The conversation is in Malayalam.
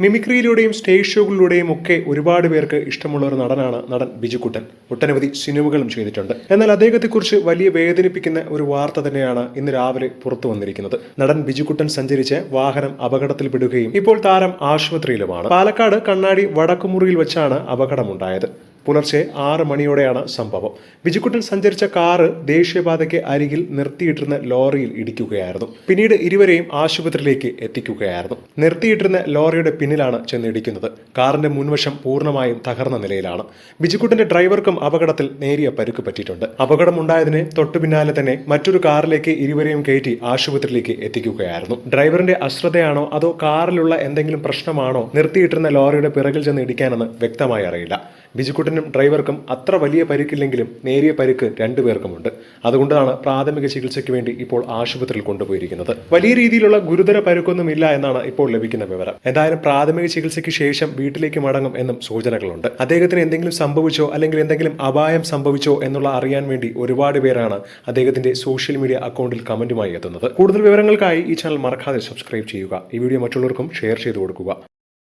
മിമിക്രിയിലൂടെയും സ്റ്റേജ് ഷോകളിലൂടെയും ഒക്കെ ഒരുപാട് പേർക്ക് ഇഷ്ടമുള്ള ഒരു നടനാണ് നടൻ ബിജുക്കുട്ടൻ ഒട്ടനവധി സിനിമകളും ചെയ്തിട്ടുണ്ട്. എന്നാൽ അദ്ദേഹത്തെക്കുറിച്ച് വലിയ വേദനിപ്പിക്കുന്ന ഒരു വാർത്ത തന്നെയാണ് ഇന്ന് രാവിലെ പുറത്തു വന്നിരിക്കുന്നത്. നടൻ ബിജുക്കുട്ടൻ സഞ്ചരിച്ച് വാഹനം അപകടത്തിൽ അപകടത്തിൽപ്പെടുകയും ഇപ്പോൾ താരം ആശുപത്രിയിലുമാണ്. പാലക്കാട് കണ്ണാടി വടക്കുമുറിയിൽ വെച്ചാണ് അപകടമുണ്ടായത്. പുലർച്ചെ ആറ് മണിയോടെയാണ് സംഭവം. ബിജുക്കുട്ടൻ സഞ്ചരിച്ച കാറ് ദേശീയപാതയ്ക്ക് അരികിൽ നിർത്തിയിട്ടിരുന്ന ലോറിയിൽ ഇടിക്കുകയായിരുന്നു. പിന്നീട് ഇരുവരെയും ആശുപത്രിയിലേക്ക് എത്തിക്കുകയായിരുന്നു. നിർത്തിയിട്ടിരുന്ന ലോറിയുടെ പിന്നിലാണ് ചെന്നിടിക്കുന്നത്. കാറിന്റെ മുൻവശം പൂർണമായും തകർന്ന നിലയിലാണ്. ബിജുക്കുട്ടന്റെ ഡ്രൈവർക്കും അപകടത്തിൽ നേരിയ പരുക്ക് പറ്റിയിട്ടുണ്ട്. അപകടമുണ്ടായതിന് തൊട്ടു പിന്നാലെ തന്നെ മറ്റൊരു കാറിലേക്ക് ഇരുവരെയും കയറ്റി ആശുപത്രിയിലേക്ക് എത്തിക്കുകയായിരുന്നു. ഡ്രൈവറിന്റെ അശ്രദ്ധയാണോ അതോ കാറിലുള്ള എന്തെങ്കിലും പ്രശ്നമാണോ നിർത്തിയിട്ടിരുന്ന ലോറിയുടെ പിറകിൽ ചെന്ന് ഇടിക്കാനെന്ന് വ്യക്തമായി അറിയില്ല. ബിജുക്കുട്ടനും ഡ്രൈവർക്കും അത്ര വലിയ പരിക്കില്ലെങ്കിലും നേരിയ പരിക്ക് രണ്ടുപേർക്കുമുണ്ട് അതുകൊണ്ടാണ് പ്രാഥമിക ചികിത്സയ്ക്ക് വേണ്ടി ഇപ്പോൾ ആശുപത്രിയിൽ കൊണ്ടുപോയിരിക്കുന്നത്. വലിയ രീതിയിലുള്ള ഗുരുതര പരുക്കൊന്നും ഇല്ല എന്നാണ് ഇപ്പോൾ ലഭിക്കുന്ന വിവരം. എന്തായാലും പ്രാഥമിക ചികിത്സയ്ക്ക് ശേഷം വീട്ടിലേക്ക് മടങ്ങും എന്നും സൂചനകളുണ്ട്. അദ്ദേഹത്തിന് എന്തെങ്കിലും സംഭവിച്ചോ അല്ലെങ്കിൽ എന്തെങ്കിലും അപായം സംഭവിച്ചോ എന്നുള്ള അറിയാൻ വേണ്ടി ഒരുപാട് പേരാണ് അദ്ദേഹത്തിന്റെ സോഷ്യൽ മീഡിയ അക്കൗണ്ടിൽ കമന്റുമായി എത്തുന്നത്. കൂടുതൽ വിവരങ്ങൾക്കായി ഈ ചാനൽ മറക്കാതെ സബ്സ്ക്രൈബ് ചെയ്യുക. ഈ വീഡിയോ മറ്റുള്ളവർക്കും ഷെയർ ചെയ്തു കൊടുക്കുക.